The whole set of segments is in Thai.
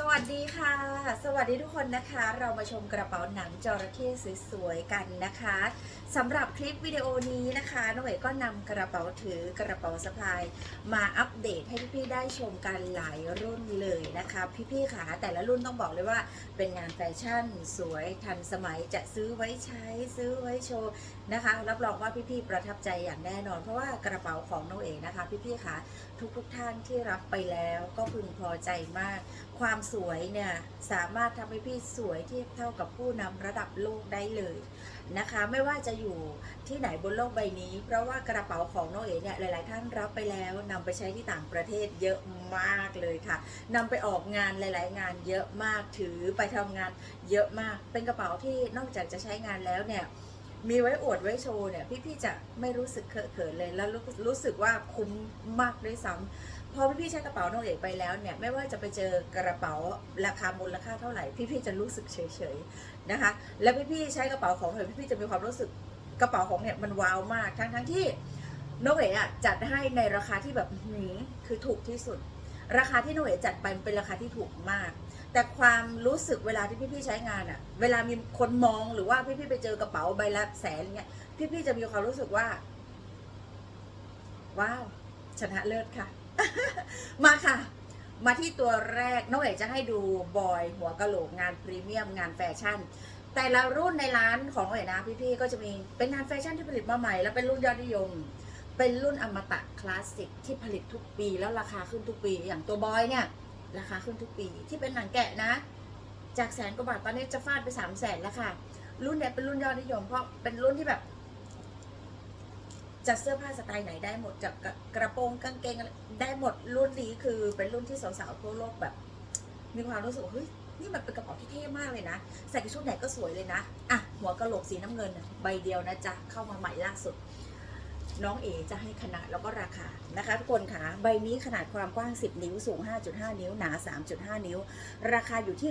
สวัสดีค่ะ สวัสดีทุกคนนะคะ เรามาชมกระเป๋าหนังจระเข้สวยๆกันนะคะสำหรับคลิปวิดีโอนี้นะคะน้องเอ๋ก็นำกระเป๋าถือกระเป๋าสะพาย มาอัปเดตให้พี่ๆได้ชมกันหลายรุ่นเลยนะคะ พี่ๆค่ะแต่ละรุ่นต้องบอกเลยว่า เป็นงานแฟชั่น สวยทันสมัยจะซื้อไว้ใช้ซื้อไว้โชว์นะคะ รับรองว่าพี่ๆประทับใจอย่างแน่นอน เพราะว่ากระเป๋าของน้องเอ๋นะคะ พี่ๆค่ะทุกๆท่านที่รับไปแล้วก็พึงพอใจมาก ความสวยเนี่ยสามารถทำให้พี่สวยเทียบเท่ากับผู้นำระดับโลกได้เลยนะคะ ไม่ว่าจะอยู่ที่ไหนบนโลกใบนี้ เพราะว่ากระเป๋าของน้องเอ๋เนี่ยหลาย ๆ ท่านรับไปแล้วนำไปใช้ที่ต่างประเทศเยอะมากเลยค่ะนำไปออกงานหลาย ๆ งานเยอะมากถือไปทำงานเยอะมาก เป็นกระเป๋าที่นอกจากจะใช้งานแล้วเนี่ย มีไว้อวดไว้โชว์เนี่ยพี่ๆจะไม่รู้สึกเคอะเขินเลยแล้วรู้รู้สึกว่าคุ้มมากด้วยซ้ำพอพี่ๆใช้กระเป๋าน้องเอกไปแล้วเนี่ยไม่ว่าจะไปเจอกระเป๋าราคามูลค่าเท่าไหร่ พี่ๆจะรู้สึกเฉยๆนะคะ แล้วพี่ๆใช้กระเป๋าของเนี่ยพี่ๆจะมีความรู้สึกกระเป๋าของเนี่ยมันว้าวมากทั้งทั้งๆที่น้องเอกอะจัดให้ในราคาที่แบบหือคือถูกที่สุด ราคาที่น้องเอกจัดไปเป็นราคาที่ถูกมาก แต่ความรู้สึกเวลาที่พี่ๆใช้งานอะเวลามีคนมองหรือว่าพี่ๆไปเจอกระเป๋าใบละแสนเงี้ยพี่ๆจะมีความรู้สึกว่า ว้าว ชนะเลิศค่ะ มาค่ะ มาที่ตัวแรกน้องเอกจะให้ดูบอยหัวกะโหลกงานพรีเมียมงานแฟชั่นแต่ละรุ่นในร้านของน้องเอกนะพี่ๆก็จะมีเป็นงานแฟชั่นที่ผลิตมาใหม่ แล้วเป็นรุ่นยอดนิยม เป็นรุ่นอมตะคลาสสิกที่ผลิตทุกปีแล้วราคาขึ้นทุกปีอย่างตัวบอยเนี่ย ราคาขึ้นทุกปีที่เป็นหนังแกะนะ จากแสนกว่าบาทตอนนี้จะฟาดไปสามแสนแล้วค่ะ รุ่นเนี้ยเป็นรุ่นยอดนิยมเพราะเป็นรุ่นที่แบบจัดเสื้อผ้าสไตล์ไหนได้หมดจากกระกระโปรงกางเกงอะไรได้หมดรุ่นนี้คือเป็นรุ่นที่สาวๆทั่วโลกแบบ มีความรู้สึกเฮ้ยนี่มันเป็นกระเป๋าที่เท่มากเลยนะใส่กับชุดไหนก็สวยเลยนะอะหัวกระโหลกสีน้ำเงินใบเดียวนะจ๊ะเข้ามาใหม่ล่าสุด น้องเอจะให้ขนาดแล้วก็ราคานะคะทุกคนค่ะใบนี้ขนาดความกว้าง 10 นิ้วสูง 5.5 นิ้วหนา 3.5 นิ้ว ราคาอยู่ที่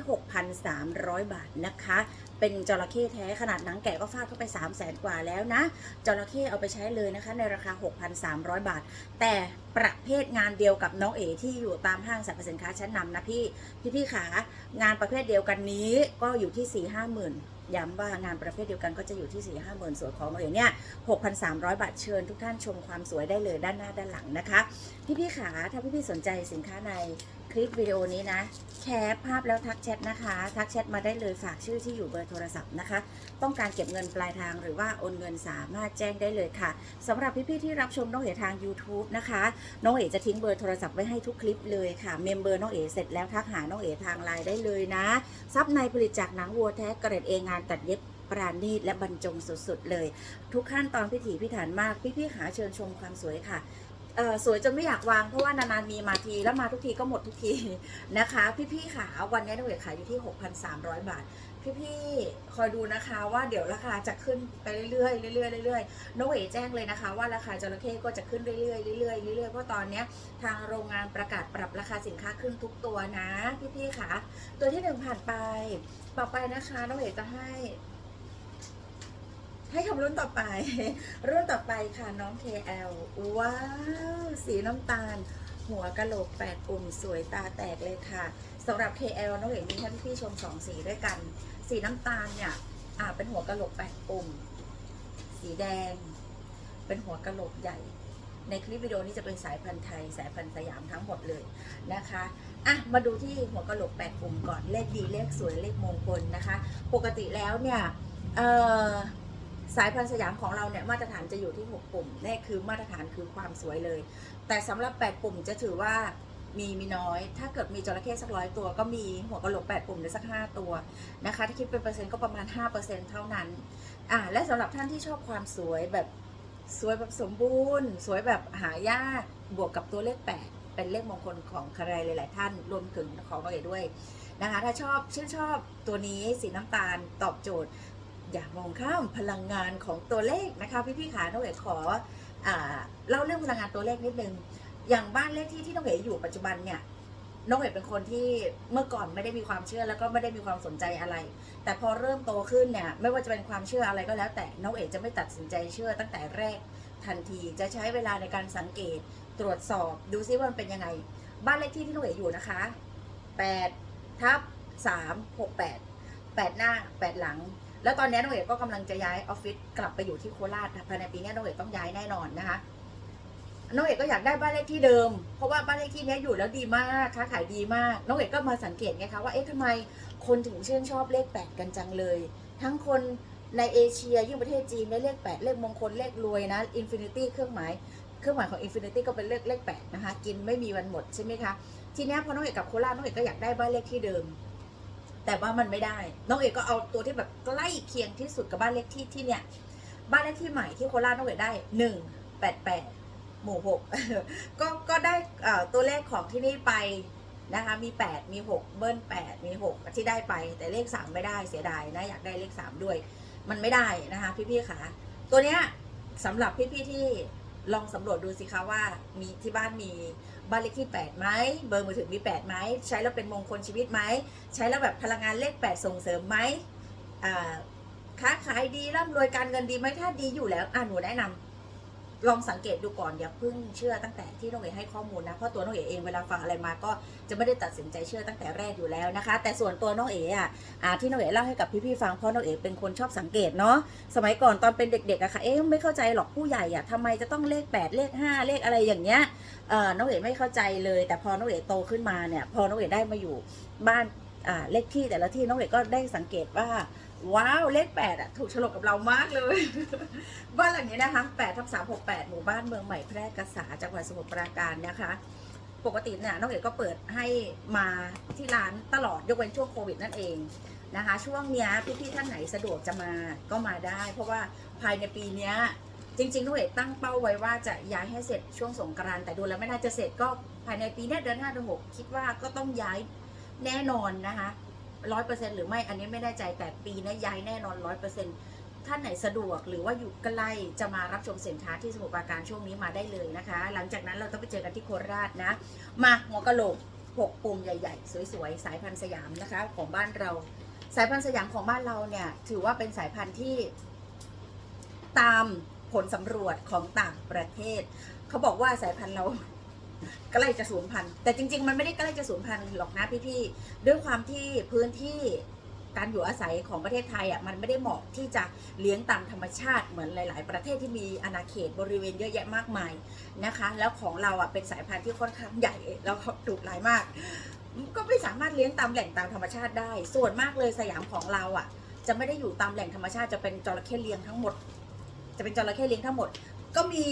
6,300 บาทนะคะ เป็นจระเข้แท้ขนาดหนังแกะก็ฟาดเข้าไป 3 0 0แสนกว่าแล้วนะจระเข้เอาไปใช้เลยนะคะ ในราคา 6,300 บาท แต่ประเภทงานเดียวกับน้องเอที่อยู่ตามห้างสรรพสินค้าชั้นนำนะพี่พี่พี่ขางานประเภทเดียวกันนี้ก็อยู่ที่4 5 0 0 0 0 ย้ำว่างานประเภทเดียวกันก็จะอยู่ที่ 4 5 0 0 0 0ส่วนของน้องเอเนี่ย6,300 บาทเชิญทุกท่านชมความสวยได้เลยด้านหน้าด้านหลังนะคะ พี่พี่ๆขาถ้าพี่พี่ๆสนใจสินค้าในคลิปวิดีโอนี้นะ แคปภาพแล้วทักแชทนะคะ ทักแชทมาได้เลยฝากชื่อที่อยู่เบอร์โทรศัพท์นะคะ ต้องการเก็บเงินปลายทางหรือว่าโอนเงินสามารถแจ้งได้เลยค่ะสำหรับพี่ๆที่รับชมน้องเอ๋ทาง YouTube นะคะ น้องเอ๋จะทิ้งเบอร์โทรศัพท์ไว้ให้ทุกคลิปเลยค่ะ เมมเบอร์น้องเอ๋เสร็จแล้วทักหาน้องเอ๋ทางไลน์ได้เลยนะ ซับในผลิตจากหนังวัวแท้เกรดเองงานตัดเย็บปราณีตและบรรจงสุดๆเลย ทุกขั้นตอนพิถีพิถันมากพี่ๆขาเชิญชมความสวยค่ะ สวยจนไม่อยากวางเพราะว่านานๆมีมาทีแล้วมาทุกทีก็หมดทุกทีนะคะ พี่ๆขาวันนี้น้องเอ๋ขายอยู่ที่ 6,300 บาท พี่ๆคอยดูนะคะว่าเดี๋ยวราคาจะขึ้นไปเรื่อยๆเรื่อยๆเรื่อยๆน้องเอ๋แจ้งเลยนะคะ ว่าราคาจระเข้ก็จะขึ้นเรื่อยๆเรื่อยๆเรื่อยๆเพราะตอนนี้ทางโรงงานประกาศปรับราคาสินค้าขึ้นทุกตัวนะ พี่ๆค่ะ ตัวที่หนึ่งผ่านไปต่อไปนะคะนเอ๋จะให้ ให้คำรุ่นต่อไป รุ่นต่อไปค่ะน้อง KL ว้าว สีน้ำตาล หัวกะโหลกแปดปุ่มสวยตาแตกเลยค่ะสำหรับ KL น้องเอ๋มีให้พี่ชมสองสีด้วยกัน สีน้ำตาลเนี่ยอ่าเป็นหัวกะโหลกแปดปุ่ม สีแดง เป็นหัวกะโหลกใหญ่ ในคลิปวิดีโอนี้จะเป็นสายพันธุ์ไทย สายพันธุ์สยามทั้งหมดเลยนะคะอะมาดูที่หัวกะโหลกแปดปุ่มก่อนเลขดีเลขสวยเลขมงคลนะคะ ปกติแล้วเนี่ยเอ่อ สายพันธุ์สยามของเราเนี่ยมาตรฐานจะอยู่ที่ 6 ปุ่มนี่คือมาตรฐานคือความสวยเลย แต่สำหรับ 8 ปุ่มจะถือว่ามีมีน้อย ถ้าเกิดมีจระเข้สักร้อยตัว ก็มีหัวกะโหลก 8 ปุ่มได้สัก 5 ตัวนะคะ ถ้าคิดเป็นเปอร์เซ็นต์ก็ประมาณ 5%เท่านั้นอ่าและสำหรับท่านที่ชอบความสวยแบบสวยแบบสมบูรณ์ สวยแบบหายากบวกกับตัวเลข 8 เป็นเลขมงคลของใครหลาย ๆ ท่านรวมถึงของเราด้วยนะคะ ถ้าชอบชื่นชอบตัวนี้สีน้ำตาลตอบโจทย์ อย่ามองข้ามพลังงานของตัวเลขนะคะ พี่พี่ๆขาน้องเอ๋ขออเล่าเรื่องพลังงานตัวเลขนิดนึง อย่างบ้านเลขที่ที่น้องเอ๋อยู่ปัจจุบันเนี่ยน้องเอ๋เป็นคนที่เมื่อก่อนไม่ได้มีความเชื่อแล้วก็ไม่ได้มีความสนใจอะไร แต่พอเริ่มโตขึ้นเนี่ยไม่ว่าจะเป็นความเชื่ออะไรก็แล้ว แต่น้องเอ๋จะไม่ตัดสินใจเชื่อตั้งแต่แรกทันทีจะใช้เวลาในการสังเกตตรวจสอบดูซิว่ามันเป็นยังไง บ้านเลขที่ที่น้องเอ๋อยู่นะคะแปดทับสามหกแปดแปดหน้าแปดหลัง แล้วตอนนี้น้องเอกก็กำลังจะย้ายออฟฟิศกลับไปอยู่ที่โคราชภายในปีนี้น้องเอกต้องย้ายแน่นอนนะคะน้องเอกก็อยากได้บ้านเลขที่เดิม เพราะว่าบ้านเลขที่นี้อยู่แล้วดีมากค้าขายดีมาก น้องเอกก็มาสังเกตไงคะว่าเอ๊ะทำไมคนถึงชื่นชอบเลขแปดกันจังเลย ทั้งคนในเอเชียยิ่งประเทศจีนได้เลขแปดเลขมงคลเลขรวยนะอินฟินิตี้เครื่องหมายเครื่องหมายของอินฟินิตี้ก็เป็นเลขเลขแปดนะคะ กินไม่มีวันหมดใช่ไหมคะ ทีนี้พอน้องเอกกลับโคราชน้องเอกก็อยากได้บ้านเลขที่เดิม แต่ว่ามันไม่ได้ น้องเอกก็เอาตัวที่แบบใกล้เคียงที่สุดกับบ้านเลขที่ที่เนี่ย บ้านเลขที่ใหม่ที่โคราชน้องเอกได้หนึ่งแปดแปดหมู่หกก็ก็ได้ตัวเลขของที่นี่ไปนะคะมี 8 มี 6 เบิ้ล8มี 6 ที่ได้ไป แต่เลข 3 ไม่ได้เสียดายนะอยากได้เลข 3 ด้วย มันไม่ได้นะคะพี่ๆค่ะตัวเนี้ยสำหรับพี่ๆที่ ลองสำรวจดูสิคะว่ามีที่บ้านมีบ้านเลขที่8ไหมเบอร์มือถือมี8ไหมใช้แล้วเป็นมงคลชีวิตไหมใช้แล้วแบบพลังงานเลข 8 ส่งเสริมไหมค้าขายดีร่ำรวยการเงินดีไหมถ้าดีอยู่แล้วอะหนูแนะนำ ลองสังเกตดูก่อนอย่าเพิ่งเชื่อตั้งแต่ที่น้องเอ๋ให้ข้อมูลนะเพราะตัวน้องเอ๋เองเวลาฟังอะไรมาก็จะไม่ได้ตัดสินใจเชื่อตั้งแต่แรกอยู่แล้วนะคะ แต่ส่วนตัวน้องเอ๋อะที่น้องเอ๋เล่าให้กับพี่ๆฟังเพราะน้องเอ๋เป็นคนชอบสังเกตเนาะสมัยก่อนตอนเป็นเด็กๆอะค่ะเอ๊ะไม่เข้าใจหรอกผู้ใหญ่อะทำไมจะต้องเลข 8 เลข 5 เลขอะไรอย่างเงี้ยเออน้องเอ๋ไม่เข้าใจเลย แต่พอน้องเอ๋โตขึ้นมาเนี่ยพอน้องเอ๋ได้มาอยู่บ้านเลขที่แต่ละที่น้องเอ๋ก็ได้สังเกตว่า ว้าวเลขแปดอะถูกฉลกกับเรามากเลย บ้านหลังนี้นะคะแปดทับสามหกแปดหมู่บ้านเมืองใหม่แพร่กษาจังหวัดสมุทรปราการนะคะ ปกติเนี่ยน้องเอกก็เปิดให้มาที่ร้านตลอดยกเว้นช่วงโควิดนั่นเองนะคะ ช่วงเนี้ยพี่ๆท่านไหนสะดวกจะมาก็มาได้ เพราะว่าภายในปีเนี้ยจริงๆน้องเอกตั้งเป้าไว้ว่าจะย้ายให้เสร็จช่วงสงกรานต์แต่ดูแล้วไม่น่าจะเสร็จก็ภายในปีนี้เดือนห้าเดือนหกคิดว่าก็ต้องย้ายแน่นอนนะคะ ร้อยเปอร์เซ็นต์หรือไม่อันนี้ไม่แน่ใจแต่ปีนี้ย้ายแน่นอนร้อยเปอร์เซ็นต์ท่านไหนสะดวกหรือว่าอยู่ใกล้จะมารับชมสินค้าที่สมุทรปราการช่วงนี้มาได้เลยนะคะ หลังจากนั้นเราต้องไปเจอกันที่โคราชนะ มาหัวกะโหลกหกปุ่มใหญ่ๆ สวยๆ สายพันธุ์สยามนะคะ ของบ้านเรา สายพันธุ์สยามของบ้านเราเนี่ยถือว่าเป็นสายพันธุ์ที่ตามผลสำรวจของต่างประเทศ เขาบอกว่าสายพันธุ์เรา ใกล้จะสูญพันธุ์แต่จริง ๆ มันไม่ได้ใกล้จะสูญพันธุ์หรอกนะพี่ๆด้วยความที่พื้นที่การอยู่อาศัยของประเทศไทยอะมันไม่ได้เหมาะที่จะเลี้ยงตามธรรมชาติเหมือนหลาย ๆ ประเทศที่มีอาณาเขตบริเวณเยอะแยะมากมายนะคะ แล้วของเราอะเป็นสายพันธุ์ที่ค่อนข้างใหญ่แล้วก็ดุร้ายมาก ก็ไม่สามารถเลี้ยงตามแหล่งตามธรรมชาติได้ ส่วนมากเลยสยามของเราอะ จะไม่ได้อยู่ตามแหล่งธรรมชาติจะเป็นจระเข้เลี้ยงทั้งหมด จะเป็นจระเข้เลี้ยงทั้งหมด ก็มี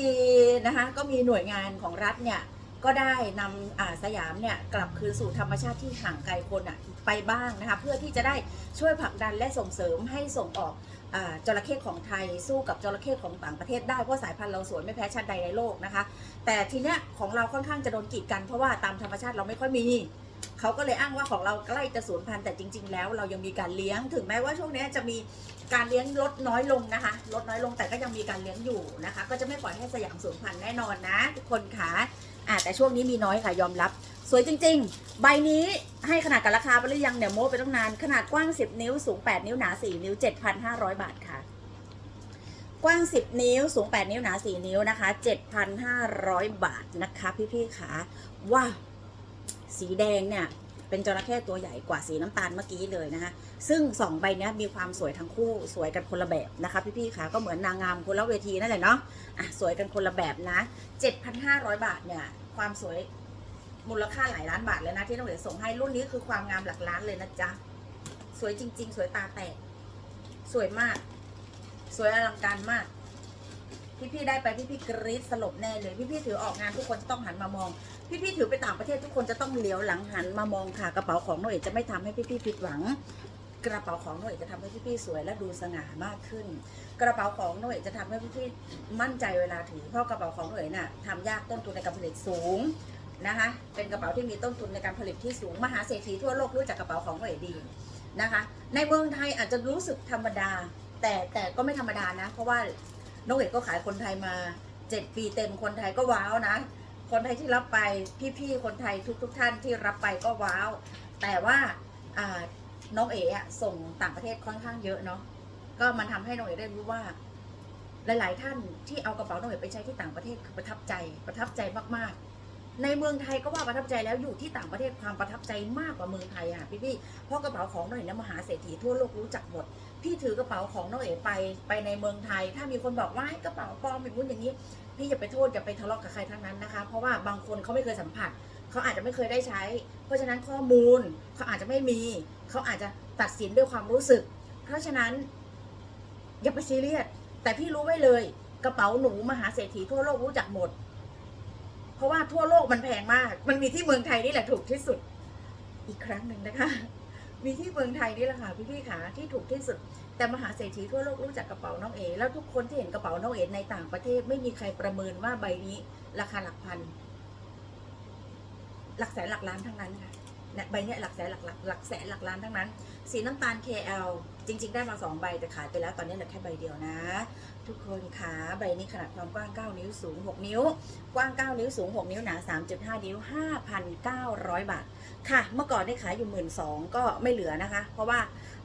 นะคะก็มีหน่วยงานของรัฐเนี่ย ก็ได้นำสยามเนี่ยกลับคืนสู่ธรรมชาติที่ห่างไกลคนอะไปบ้างนะคะเพื่อที่จะได้ช่วยผลักดันและส่งเสริมให้ส่งออกอจระเข้ของไทยสู้กับจระเข้ของต่างประเทศได้เพราะสายพันธุ์เราสวยไม่แพ้ชาติใดในโลกนะคะ แต่ทีเนี้ยของเราค่อนข้างจะโดนกีดกันเพราะว่าตามธรรมชาติเราไม่ค่อยมีเขาก็เลยอ้างว่าของเราใกล้จะสูญพันธุ์แต่จริง ๆ แล้วเรายังมีการเลี้ยงถึงแม้ว่าช่วงนี้จะมีการเลี้ยงลดน้อยลงนะคะลดน้อยลงแต่ก็ยังมีการเลี้ยงอยู่นะคะ ก็จะไม่ปล่อยให้สยามสูญพันธุ์แน่นอนนะ ทุกคนค่ะ อ่าแต่ช่วงนี้มีน้อยค่ะยอมรับ สวยจริง ๆ ใบนี้ให้ขนาดกับราคาไปหรือยังเนี่ยโม้ไปตั้งนาน ขนาดกว้าง 10 นิ้วสูง 8 นิ้วหนา 4 นิ้ว 7,500 บาทค่ะ กว้าง 10 นิ้วสูง 8 นิ้วหนา 4 นิ้วนะคะ 7,500 บาทนะคะพี่ๆค่ะว้าวสีแดงเนี่ยเป็นจระเข้ตัวใหญ่กว่าสีน้ำตาลเมื่อกี้เลยนะคะ ซึ่งสองใบนี้มีความสวยทั้งคู่สวยกันคนละแบบนะคะ พี่ๆค่ะก็เหมือนนางงามคนละเวทีนั่นแหละเนาะอะสวยกันคนละแบบนะ 7,500 บาทเนี่ยความสวยมูลค่าหลายล้านบาทเลยนะที่น้องเอ๋ส่งให้รุ่นนี้คือความงามหลักล้านเลยนะจ๊ะสวยจริง ๆ สวยตาแตก สวยมาก สวยอลังการมากพี่ ๆ ได้ไป พี่ ๆ กรี๊ดสลบแน่เลย พี่ ๆ ถือออกงานทุกคนจะต้องหันมามอง พี่ ๆ ถือไปต่างประเทศทุกคนจะต้องเหลียวหลังหันมามองค่ะ กระเป๋าของน้องเอ๋จะไม่ทำให้พี่ ๆ ผิดหวัง กระเป๋าของหน้องเอ๋จะทำให้พี่ๆสวยและดูสง่ามากขึ้น กระเป๋าของหน้องเอ๋จะทำให้พี่ๆมั่นใจเวลาถือเพราะกระเป๋าของหน้องเอ๋น่ะทำยากต้นทุนในการผลิตสูงนะคะเป็นกระเป๋าที่มีต้นทุนในการผลิตที่สูงมหาเศรษฐีทั่วโลกรู้จักกระเป๋าของหน้องเอ๋ดีนะคะ ในเมืองไทยอาจจะรู้สึกธรรมดา แต่แต่ก็ไม่ธรรมดานะ เพราะว่าน้องเอ๋ก็ขายคนไทยมาเจ็ดปีเต็มคนไทยก็ว้าวนะ คนไทยที่รับไปพี่ๆคนไทยทุกๆทท่านที่รับไปก็ว้าว แต่ว่าอ่า น้องเอ๋อะส่งต่างประเทศค่อนข้างเยอะเนาะก็มันทำให้น้องเอ๋ได้รู้ว่า หลาย ๆ ท่านที่เอากระเป๋าน้องเอ๋ไปใช้ที่ต่างประเทศคือประทับใจประทับใจมากๆ ในเมืองไทยก็ว่าประทับใจแล้วอยู่ที่ต่างประเทศความประทับใจมากกว่าเมืองไทยอะพี่พี่เพราะกระเป๋าของน้องเอ๋นะมหาเศรษฐีทั่วโลกรู้จักหมดพี่ถือกระเป๋าของน้องเอ๋ไปไปในเมืองไทย ถ้ามีคนบอกว่าให้กระเป๋าปลอมอย่างนู้นอย่างนี้ พี่อย่าไปโทษอย่าไปทะเลาะกับใครทั้งนั้นนะคะ เพราะว่าบางคนเขาไม่เคยสัมผัส เขาอาจจะไม่เคยได้ใช้ เพราะฉะนั้นข้อมูลเขาอาจจะไม่มี เขาอาจจะตัดสินด้วยความรู้สึก เพราะฉะนั้น อย่าไปซีเรียส แต่พี่รู้ไว้เลย กระเป๋าหนูมหาเศรษฐีทั่วโลกรู้จักหมด เพราะว่าทั่วโลกมันแพงมาก มันมีที่เมืองไทยนี่แหละถูกที่สุด อีกครั้งหนึ่งนะคะ มีที่เมืองไทยนี่แหละค่ะพี่ๆขาที่ถูกที่สุด แต่มหาเศรษฐีทั่วโลกรู้จักกระเป๋าน้องเอแล้วทุกคนที่เห็นกระเป๋าน้องเอในต่างประเทศไม่มีใครประเมินว่าใบนี้ ราคาหลักพัน หลักแสนหลักล้านทั้งนั้นค่ะ ใบเนี้ยหลักแสนหลักหลักหลักแสนหลักล้านทั้งนั้น สีน้ำตาล KL จริง ๆ ได้มาสองใบแต่ขายไปแล้วตอนนี้เหลือแค่ใบเดียวนะ ทุกคนคะใบนี้ขนาดความกว้าง 9 นิ้วสูง 6 นิ้ว กว้าง 9 นิ้วสูง 6 นิ้วหนา 3.5 นิ้ว 5,900 บาท ค่ะ เมื่อก่อนได้ขายอยู่ 1 2ื่นก็ไม่เหลือนะคะ เพราะว่า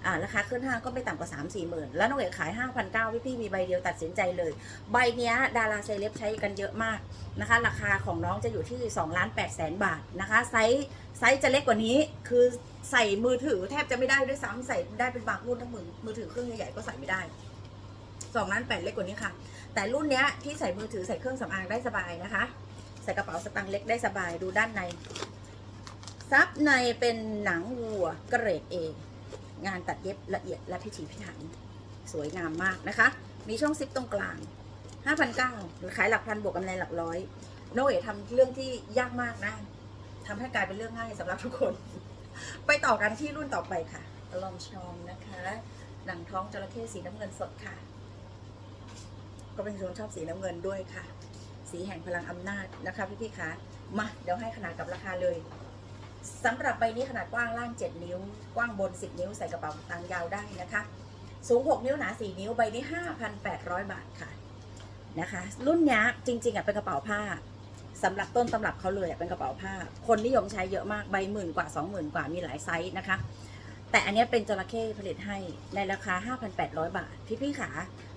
อ่าราคาขึ้นห้างก็ไม่ต่ำกว่า 3 4หมื่นแล้วน้องเอกขาย 5,900พี่พี่มีใบเดียวตัดสินใจเลย ใบนี้ดาราเซเลบใช้กันเยอะมากนะคะ ราคาของน้องจะอยู่ที่2ล้าน8แสนบาทนะคะไซส์ ไซส์จะเล็กกว่านี้ คือใส่มือถือแทบจะไม่ได้ด้วยซ้ำใส่ได้เป็นบางรุ่นทั้งมือมือถือเครื่องใหญ่ๆก็ใส่ไม่ได้สองล้านแปดเล็กกว่านี้ค่ะ แต่รุ่นเนี้ยที่ใส่มือถือใส่เครื่องสำอางได้สบายนะคะ ใส่กระเป๋าสตางค์เล็กได้สบายดูด้านใน ซับในเป็นหนังวัวเกรดเองานตัดเย็บละเอียดและพิถีพิถัน สวยงามมากนะคะ มีช่องซิปตรงกลาง 5,900หรือขายหลักพันบวกกำไรหลักร้อย โนเอ๋ทำเรื่องที่ยากมากนะ ทำให้กลายเป็นเรื่องง่ายสำหรับทุกคน ไปต่อกันที่รุ่นต่อไปค่ะลอมชอมนะคะหนังท้องจระเข้สีน้ำเงินสดค่ะ ก็เป็นคนชอบสีน้ำเงินด้วยค่ะ สีแห่งพลังอำนาจนะคะพี่พี่ๆคะมาเดี๋ยวให้ขนาดกับราคาเลยสำหรับใบนี้ขนาดกว้างล่าง 7 นิ้ว กว้างบน 10 นิ้วใส่กระเป๋าตังค์ยาวได้นะคะ สูง 6 นิ้วหนา 4 นิ้วใบนี้ 5,800 บาทค่ะนะคะ รุ่นนี้จริงๆอะเป็นกระเป๋าผ้า สำหรับต้นตำรับเขาเลยเป็นกระเป๋าผ้า คนนิยมใช้เยอะมากใบหมื่นกว่า 20,000 กว่ามีหลายไซส์นะคะ แต่อันนี้เป็นจระเข้ผลิตให้ในราคา 5,800 บาท พี่ๆขา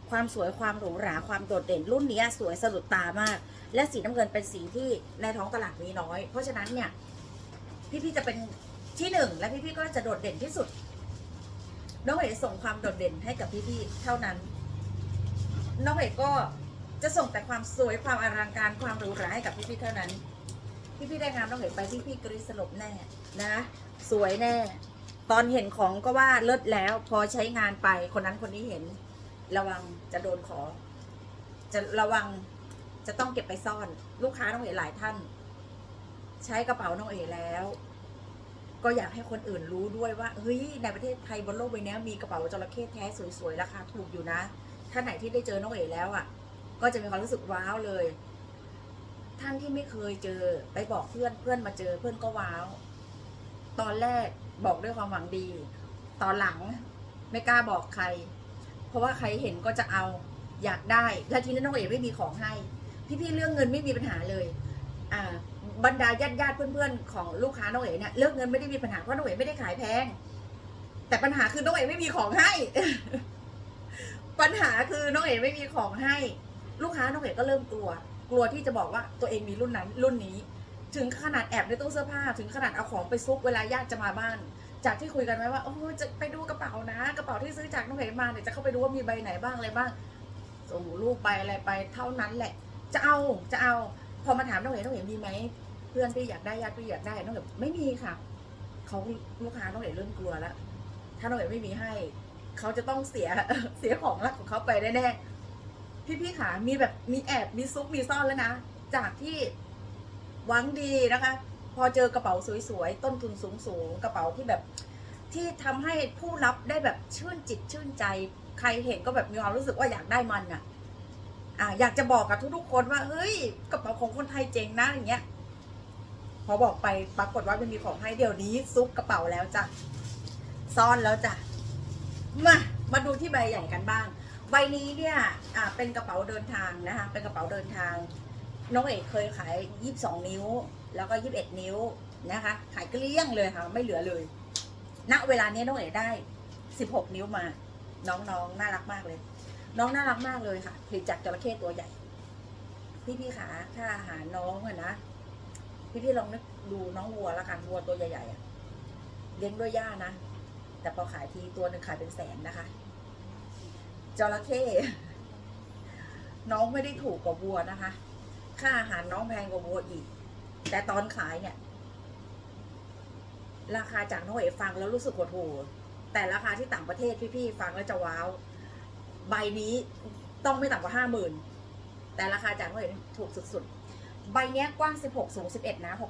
ความสวยความหรูหราความโดดเด่นรุ่นนี้สวยสะดุดตามาก และสีน้ำเงินเป็นสีที่ในท้องตลาดมีน้อย เพราะฉะนั้นเนี่ย พี่ๆจะเป็นที่หนึ่งและพี่ๆก็จะโดดเด่นที่สุด น้องเอ๋ส่งความโดดเด่นให้กับพี่ๆเท่านั้น น้องเอ๋ก็ จะส่งแต่ความสวยความอลังการความหรูหราให้กับพี่ๆเท่านั้น พี่ๆได้งานน้องเอ๋ไปพี่ๆกรีสลบแน่นะ สวยแน่ ตอนเห็นของก็ว่าเลิศแล้ว พอใช้งานไปคนนั้นคนนี้เห็น ระวังจะโดนขอ จะระวังจะต้องเก็บไปซ่อน ลูกค้าน้องเอ๋หลายท่าน ใช้กระเป๋าน้องเอ๋แล้ว ก็อยากให้คนอื่นรู้ด้วยว่าเฮ้ยในประเทศไทยบนโลกใบนี้มีกระเป๋าจระเข้แท้สวยๆราคาถูกอยู่นะท่านไหนที่ได้เจอน้องเอ๋แล้วอะ ก็จะมีความรู้สึกว้าวเลย ท่านที่ไม่เคยเจอไปบอกเพื่อนเพื่อนมาเจอเพื่อนก็ว้าว ตอนแรกบอกด้วยความหวังดี ตอนหลังไม่กล้าบอกใคร เพราะว่าใครเห็นก็จะเอาอยากได้ และทีนี้น้องเอ๋ไม่มีของให้ พี่ๆเรื่องเงินไม่มีปัญหาเลย อ่า บรรดาญาติญาติเพื่อนๆของลูกค้าน้องเอ๋เนี่ยเรื่องเงินไม่ได้มีปัญหาเพราะน้องเอ๋ไม่ได้ขายแพง แต่ปัญหาคือน้องเอ๋ไม่มีของให้ ปัญหาคือน้องเอ๋ไม่มีของให้ ลูกค้าน้องเอ๋ก็เริ่มกลัว กลัวที่จะบอกว่าตัวเองมีรุ่นนั้นรุ่นนี้ ถึงขนาดแอบในตู้เสื้อผ้า ถึงขนาดเอาของไปซุกเวลาญาติจะมาบ้าน จากที่คุยกันไว้ว่าโอ้จะไปดูกระเป๋านะ กระเป๋าที่ซื้อจากน้องเอ๋มาเนี่ยจะเข้าไปดูว่ามีใบไหนบ้างอะไรบ้างส่งลูกไปอะไรไปเท่านั้นแหละ จะเอาจะเอา พอมาถามน้องเอ๋น้องเอ๋มีไหมเพื่อนพี่อยากได้ญาติพี่อยากได้น้องเอ๋ไม่มีค่ะเขาลูกค้าน้องเอ๋เริ่มกลัวแล้วถ้าน้องเอ๋ไม่มีให้เขาจะต้องเสียเสียของรักของเขาไปแน่ๆ พี่ๆขามีแบบมีแอบมีซุกมีซ่อนแล้วนะ จากที่หวังดีนะคะ พอเจอกระเป๋าสวยๆ ต้นทุนสูงๆ กระเป๋าที่แบบที่ทำให้ผู้รับได้แบบชื่นจิตชื่นใจ ใครเห็นก็แบบมีความรู้สึกว่าอยากได้มันอะอะอยากจะบอกกับทุกๆคนว่าเฮ้ย กระเป๋าของคนไทยเจ๋งนะอย่างเงี้ยพอบอกไปปรากฏว่าไม่มีของให้เดี๋ยวนี้ซุกกระเป๋าแล้วจ้ะซ่อนแล้วจ้ะมามาดูที่ใบใหญ่กันบ้าง ใบนี้เนี่ยอ่าเป็นกระเป๋าเดินทางนะคะ เป็นกระเป๋าเดินทาง น้องเอกเคยขาย 22 นิ้ว แล้วก็ 21 นิ้วนะคะ ขายเกลี้ยงเลยค่ะ ไม่เหลือเลย ณ เวลานี้น้องเอกได้ 16 นิ้วมา น้องๆน่ารักมากเลย น้องน่ารักมากเลยค่ะ ผลิตจากจระเข้ตัวใหญ่ พี่ๆขาถ้าอาหารน้องอะนะ พี่ๆลองนึกดูน้องวัวละกัน วัวตัวใหญ่ๆอะเลี้ยงด้วยหญ้านะ แต่พอขายทีตัวหนึ่งขายเป็นแสนนะคะ จระเข้น้องไม่ได้ถูกกว่าวัวนะคะ ค่าอาหารน้องแพงกว่าวัวอีก แต่ตอนขายเนี่ย ราคาจากน้องเอ๋ฟังแล้วรู้สึกหดหู่แต่ราคาที่ต่างประเทศพี่ๆฟังแล้วจะว้าว ใบนี้ต้องไม่ต่ำกว่าห้าหมื่นแต่ราคาจากน้องเอ๋ถูกสุดๆ ใบนี้กว้าง 16 สูง 11 นะ6.5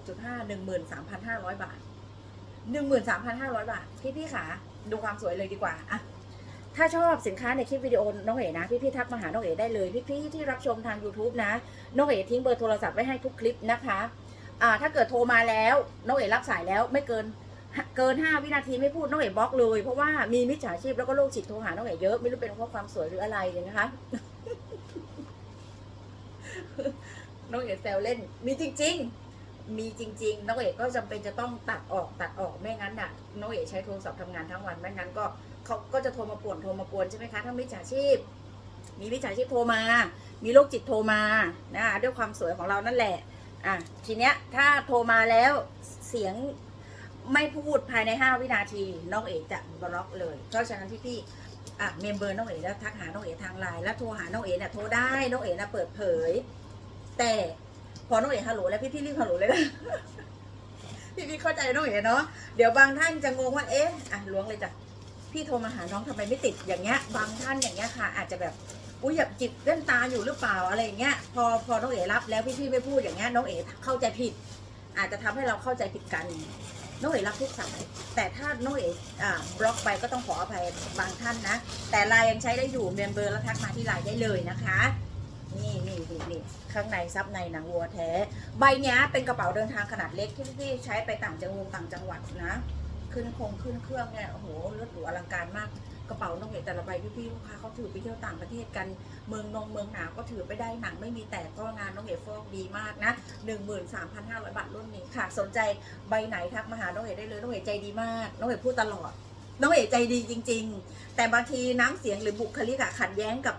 13,500 บาท 13,500 บาท พี่ๆค่ะดูความสวยเลยดีกว่าอะ ถ้าชอบสินค้าในคลิปวิดีโอน้องเอ๋นะ พี่ๆทักมาหาน้องเอ๋ได้เลยพี่ๆที่รับชมทาง YouTube นะ น้องเอ๋ทิ้งเบอร์โทรศัพท์ไว้ให้ทุกคลิปนะคะอ่าถ้าเกิดโทรมาแล้วน้องเอ๋รับสายแล้วไม่เกินเกิน 5 วินาทีไม่พูดน้องเอ๋บล็อกเลย เพราะว่ามีมิจฉาชีพแล้วก็โรคจิตโทรหาน้องเอ๋เยอะไม่รู้เป็นเพราะความสวยหรืออะไรเลยนะคะ น้องเอ๋แซวเล่น มีจริง ๆ มีจริง ๆ น้องเอ๋ก็จำเป็นจะต้องตัดออกตัดออกไม่งั้นน่ะน้องเอ๋ใช้โทรศัพท์ทำงานทั้งวันไม่งั้นก็ เขาก็จะโทรมาป่วนโทรมาป่วนใช่ไหมคะถ้ามิจฉาชีพ มีมิจฉาชีพโทรมา มีโรคจิตโทรมานะด้วยความสวยของเรานั่นแหละอะทีเนี้ยถ้าโทรมาแล้วเสียงไม่พูดภายใน 5 วินาทีน้องเอ๋จะบล็อกเลยเพราะฉะนั้นพี่พี่อะเมมเบอร์น้องเอ๋แล้วทักหาน้องเอ๋ทางไลน์แล้วโทรหาน้องเอ๋เนี่ยโทรได้น้องเอ๋นะเปิดเผย แต่พอน้องเอ๋ฮัลโหลแล้วพี่พี่รีบฮัลโหลเลยนะพี่พี่เข้าใจน้องเอ๋เนาะเดี๋ยวบางท่านจะงงว่าเอ๊ะอะล้วงเลยจ้ะ พี่โทรมาหาน้องทำไมไม่ติดอย่างเงี้ยบางท่านอย่างเงี้ยค่ะ อาจจะแบบอุ้ยอยากจิบเล่นตาอยู่หรือเปล่าอะไรอย่างเงี้ยพอพอน้องเอ๋รับแล้วพี่พี่ไม่พูดอย่างเงี้ยน้องเอ๋เข้าใจผิด อาจจะทำให้เราเข้าใจผิดกัน น้องเอ๋รับทุกสายแต่ถ้าน้องเอ๋อ่าบล็อกไปก็ต้องขออภัยบางท่านนะ แต่ไลน์ยังใช้ได้อยู่เมมเบอร์แล้วทักมาที่ไลน์ได้เลยนะคะนี่นี่นี่นี่ข้างในซับในหนังวัวแท้ ใบเนี้ยเป็นกระเป๋าเดินทางขนาดเล็กที่พี่ใช้ไปต่างจังหวัดต่างจังหวัดนะ ขึ้นคงขึ้นเครื่องเนี่ยโอ้โหเลือดหรูอลังการมากกระเป๋าน้องเอ๋แต่ละใบพี่ๆลูกค้าเขาถือไปเที่ยวต่างประเทศกันเมืองนงเมืองหนาวก็ถือไปได้หนังไม่มีแตกก็งานน้องเอ๋ฟอกดีมากนะ 13,500 บาทรุ่นนี้ค่ะ สนใจใบไหนทักมาหาน้องเอ๋ได้เลยน้องเอ๋ใจดีมากน้องเอ๋พูดตลอดน้องเอ๋ใจดีจริง ๆ แต่บางทีน้ำเสียงหรือบุคลิกอะขัดแย้งกับ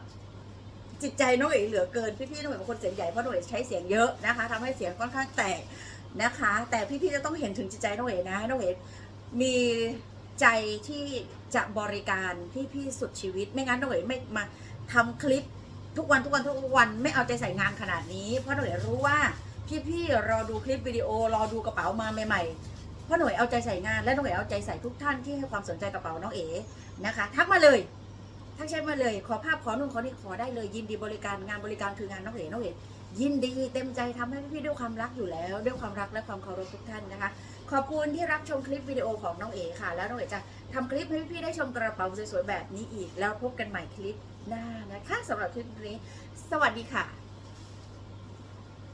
จิตใจน้องเอ๋เหลือเกินพี่ๆน้องเอ๋เป็นคนเสียงใหญ่เพราะน้องเอ๋ใช้เสียงเยอะนะคะทำให้เสียงค่อนข้างแตกนะคะ แต่พี่ๆจะต้องเห็นถึงจิตใจน้องเอ๋นะน้องเอ๋ มีใจที่จะบริการพี่สุดชีวิต ไม่งั้นหน้องเอ๋ไม่มาทำคลิปทุกวันทุกวันทุกวันไม่เอาใจใส่งานขนาดนี้ เพราะหน่วยรู้ว่าพี่ๆรอดูคลิปวิดีโอรอดูกระเป๋ามาใหม่ๆเพราะหน่วยเอาใจใส่งานและหน่วยเอาใจใส่ทุกท่านที่ให้ความสนใจกระเป๋าน้องเอ๋นะคะทักมาเลยทักแชทมาเลยขอภาพขอนู่นขอนี่ขอได้เลย ยินดีบริการงานบริการคืองานน้องเอ๋น้องเอ๋ยินดีเต็มใจทำให้พี่ๆด้วยความรักอยู่แล้ว ด้วยความรักและความเคารพทุกท่านนะคะ ขอบคุณที่รับชมคลิปวิดีโอของน้องเอ๋ค่ะ แล้วน้องเอ๋จะทำคลิปให้พี่ๆได้ชมกระเป๋าสวยๆแบบนี้อีก แล้วพบกันใหม่คลิปหน้านะคะสำหรับคลิปนี้ สวัสดีค่ะ